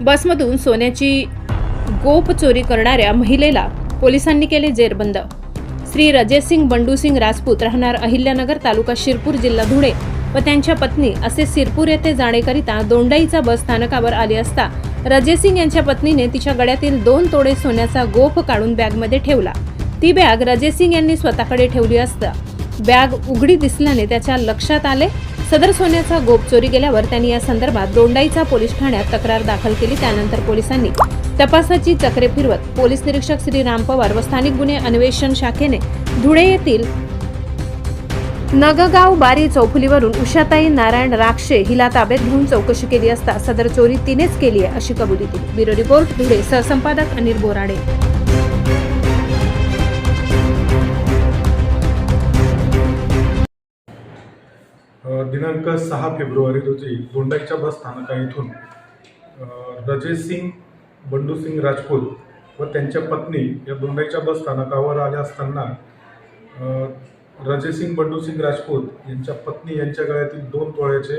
बसमधून सोन्याची गोप चोरी करणाऱ्या महिलेला पोलिसांनी केले जेरबंद. श्री रजेसिंग बंडूसिंग राजपूत राहणार अहिल्यानगर तालुका शिरपूर जिल्हा धुळे व त्यांच्या पत्नी असे सिरपूर येथे जाणेकरिता दोंडाईचा बस स्थानकावर आले असता रजेसिंग यांच्या पत्नीने तिच्या गळ्यातील दोन तोडे सोन्याचा गोफ काढून बॅगमध्ये ठेवला. ती बॅग रजेसिंग यांनी स्वतःकडे ठेवली असता. बॅग उघडी दिसल्याने त्याच्या लक्षात आले सदर सोन्याचा गोप चोरी गेल्यावर त्यांनी या संदर्भात दोंडाईचा पोलीस ठाण्यात तक्रार दाखल केली. त्यानंतर पोलिसांनी तपासाची चक्रे फिरवत पोलीस निरीक्षक श्री राम पवार व स्थानिक गुन्हे अन्वेषण शाखेने धुळे येथील नगगाव बारी चौफुलीवरून उषाताई नारायण राक्षे हिला ताब्यात घेऊन चौकशी केली असता सदर चोरी तिनेच केली आहे अशी कबुली दिली. ब्युरो रिपोर्ट धुळे सहसंपादक अनिल बोराडे. दिनांक सहा फेब्रुवारी रोजी दोंडाईच्या बस स्थानका येथून अ, सिंग बंडू सिंग राजपूत व त्यांच्या पत्नी या दोंडाईच्या बस स्थानकावर आल्या असताना अ, सिंग बंडू सिंग राजपूत यांच्या पत्नी यांच्या गळ्यातील दोन तोळ्याचे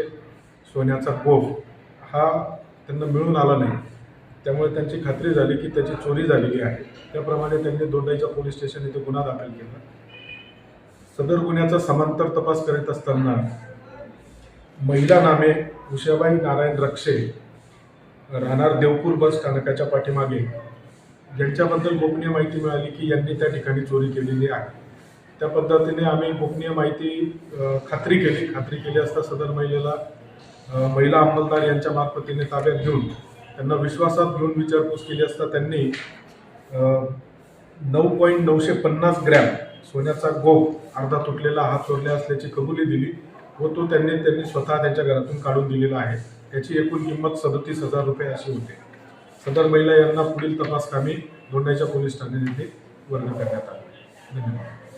सोन्याचा गोफ हा त्यांना मिळून आला नाही. त्यामुळे त्यांची खात्री झाली की त्याची चोरी झालेली आहे. त्याप्रमाणे त्यांनी दोंडाईच्या पोलीस स्टेशन इथे गुन्हा दाखल केला. सदर गुन्ह्याचा समांतर तपास करीत असताना महिला नामे उषाबाई नारायण रक्षे राहणार देवपूर बस स्थानकाच्या पाठीमागे. ज्यांच्याबद्दल गोपनीय माहिती मिळाली की यांनी त्या ठिकाणी चोरी केलेली आहे. त्या पद्धतीने आम्ही गोपनीय माहिती खात्री केली. खात्री केली असता सदर महिलेला महिला अंमलदार यांच्या मार्फतीने ताब्यात घेऊन त्यांना विश्वासात घेऊन विचारपूस केली असता त्यांनी नऊ पॉईंट नऊशे पन्नास ग्रॅम सोन्याचा गोप अर्धा तुटलेला हात चोरला असल्याची कबुली दिली. व तो त्यांनी त्यांनी स्वतः त्यांच्या घरातून काढून दिलेला आहे. त्याची एकूण किंमत सदतीस हजार रुपये अशी होते. सदर महिला यांना पुढील तपासकामी दोंडाच्या पोलीस ठाण्यामध्ये वर्ग करण्यात आले. धन्यवाद.